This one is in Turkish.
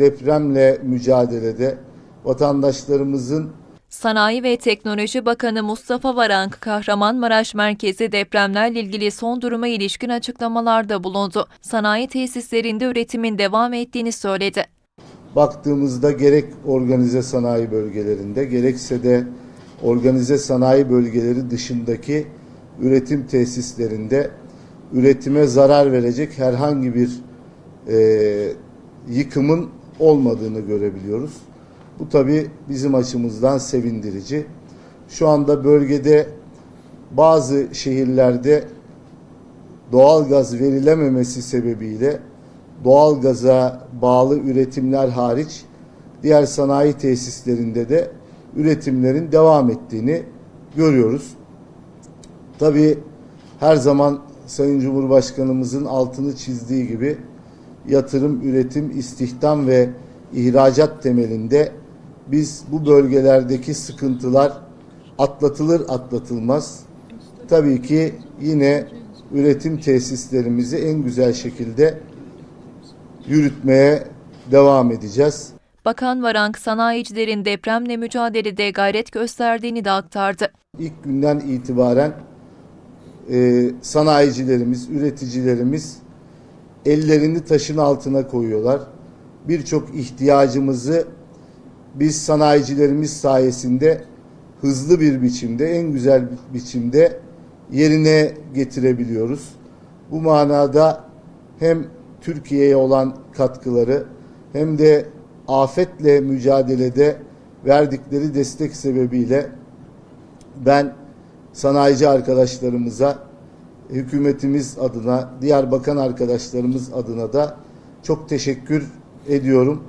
depremle mücadelede vatandaşlarımızın Sanayi ve Teknoloji Bakanı Mustafa Varank, Kahramanmaraş merkezi depremlerle ilgili son duruma ilişkin açıklamalarda bulundu. Sanayi tesislerinde üretimin devam ettiğini söyledi. baktığımızda gerek organize sanayi bölgelerinde gerekse de organize sanayi bölgeleri dışındaki üretim tesislerinde üretime zarar verecek herhangi bir e, yıkımın olmadığını görebiliyoruz. Bu tabi bizim açımızdan sevindirici. Şu anda bölgede bazı şehirlerde doğalgaz verilememesi sebebiyle doğalgaza bağlı üretimler hariç diğer sanayi tesislerinde de üretimlerin devam ettiğini görüyoruz. Tabii her zaman Sayın Cumhurbaşkanımızın altını çizdiği gibi yatırım, üretim, istihdam ve ihracat temelinde biz bu bölgelerdeki sıkıntılar atlatılır atlatılmaz tabii ki yine üretim tesislerimizi en güzel şekilde yürütmeye devam edeceğiz. Bakan Varank, sanayicilerin depremle mücadelede gayret gösterdiğini de aktardı. İlk günden itibaren e, sanayicilerimiz, üreticilerimiz ellerini taşın altına koyuyorlar. Birçok ihtiyacımızı biz sanayicilerimiz sayesinde hızlı bir biçimde, en güzel bir biçimde yerine getirebiliyoruz. Bu manada hem Türkiye'ye olan katkıları hem de afetle mücadelede verdikleri destek sebebiyle ben sanayici arkadaşlarımıza, hükümetimiz adına, diğer bakan arkadaşlarımız adına da çok teşekkür ediyorum.